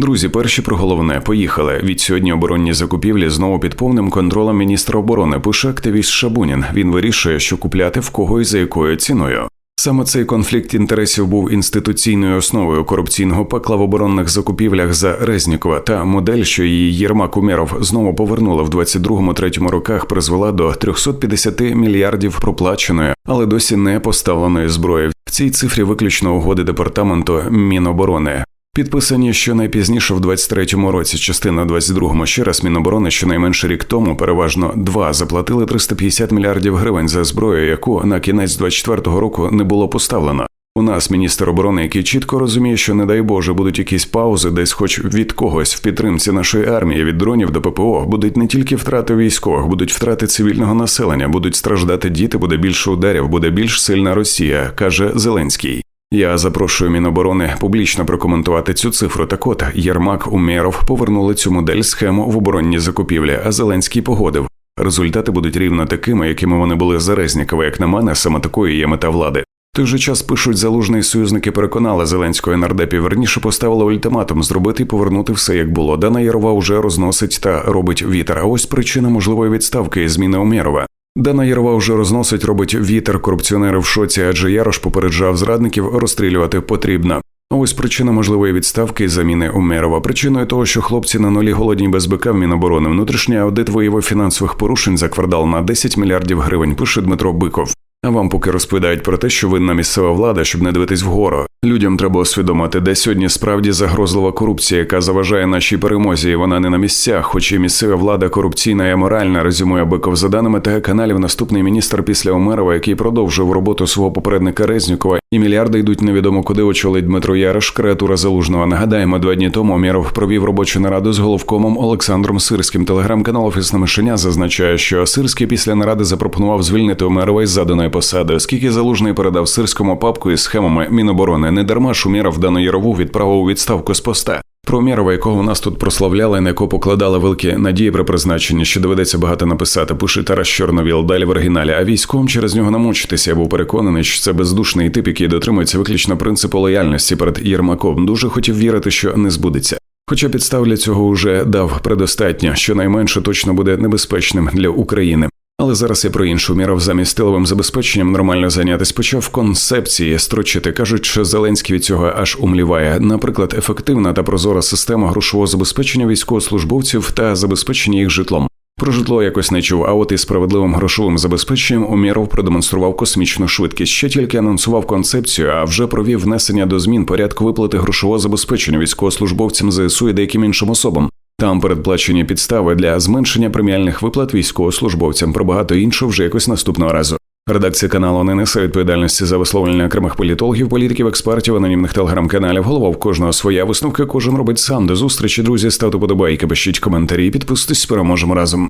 Друзі, перші про головне поїхали. Від сьогодні оборонні закупівлі знову під повним контролем міністра оборони. Пише активіст Шабунін. Він вирішує, що купляти в кого і за якою ціною. Саме цей конфлікт інтересів був інституційною основою корупційного пекла в оборонних закупівлях за Резнікова та модель, що її Єрмак Умєров знову повернула в 22-3 роках, призвела до 350 мільярдів проплаченої, але досі не поставленої зброї. В цій цифрі виключно угоди департаменту Міноборони. Підписані щонайпізніше в 23-му році, частина 22-му. Ще раз Міноборони щонайменше рік тому, переважно два, заплатили 350 мільярдів гривень за зброю, яку на кінець 24-го року не було поставлено. У нас міністр оборони, який чітко розуміє, що не дай Боже будуть якісь паузи, десь, хоч від когось в підтримці нашої армії, від дронів до ППО, будуть не тільки втрати військових, будуть втрати цивільного населення, будуть страждати діти, буде більше ударів, буде більш сильна Росія, каже Зеленський. Я запрошую Міноборони публічно прокоментувати цю цифру. Так от Єрмак Умєров повернули цю модель схему в оборонні закупівлі, а Зеленський погодив. Результати будуть рівно такими, якими вони були за. Як на мене, саме такою є мета влади. Той же час пишуть залужний союзники переконали Зеленського і нардепів верніше поставили ультиматум зробити і повернути все як було. Дана Ярова вже розносить та робить вітер. А ось причина можливої відставки і зміни Умєрова. Дана Єрова вже розносить, робить вітер, корупціонери в шоці, адже Ярош попереджав зрадників розстрілювати потрібно. Ось причина можливої відставки і заміни Умерова. Причиною того, що хлопці на нулі голодні без бика в Міноборони. Внутрішній аудит виявив фінансових порушень за квартал на 10 мільярдів гривень. Пише Дмитро Биков. А вам поки розповідають про те, що винна місцева влада, щоб не дивитись вгору. Людям треба усвідомити, де сьогодні справді загрозлива корупція, яка заважає нашій перемозі. і Вона не на місцях, хоч і місцева влада корупційна і аморальна, резюмує Биков за даними ТГ каналів. Наступний міністр після Омерова, який продовжив роботу свого попередника Резнікова, і мільярди йдуть невідомо куди очолить Дмитро Яриш, креатура залужного. Нагадаємо, два дні тому Омєров провів робочу нараду з головкомом Олександром Сирським. Телеграм-канал Офісне мишеня зазначає, що Сирський після наради запропонував звільнити Омерова із заданої посади, оскільки залужний передав сирському папку із схемами Міноборони. Не дарма Шумєров Дану Ярову відправив у відставку з поста. Про Мєрова, якого у нас тут прославляли, на якого покладали великі надії при призначенні, що доведеться багато написати. Пише Тарас Чорновіл далі в оригіналі. А військовим через нього намучитися. Я був переконаний, що це бездушний тип, який дотримується виключно принципу лояльності перед Єрмаком. Дуже хотів вірити, що не збудеться. Хоча підстав для цього вже дав предостатньо, що найменше точно буде небезпечним для України. Але зараз я про іншу міру замість тиловим забезпеченням нормально зайнятися почав концепції строчити. кажуть, що Зеленський від цього аж умліває. Наприклад, ефективна та прозора система грошового забезпечення військовослужбовців та забезпечення їх житлом. Про житло якось не чув, а от із справедливим грошовим забезпеченням Умєров продемонстрував космічну швидкість. Ще тільки анонсував концепцію, а вже провів внесення до змін порядку виплати грошового забезпечення військовослужбовцям ЗСУ і деяким іншим особам. Там передплачені підстави для зменшення преміальних виплат військовослужбовцям. Про багато іншого вже якось наступного разу. Редакція каналу не несе відповідальності за висловлення окремих політологів, політиків, експертів, анонімних телеграм-каналів. Голова в кожного своя висновка. Кожен робить сам. До зустрічі, друзі. Ставте подобайки, пишіть коментарі. Підписуйтесь, переможемо разом.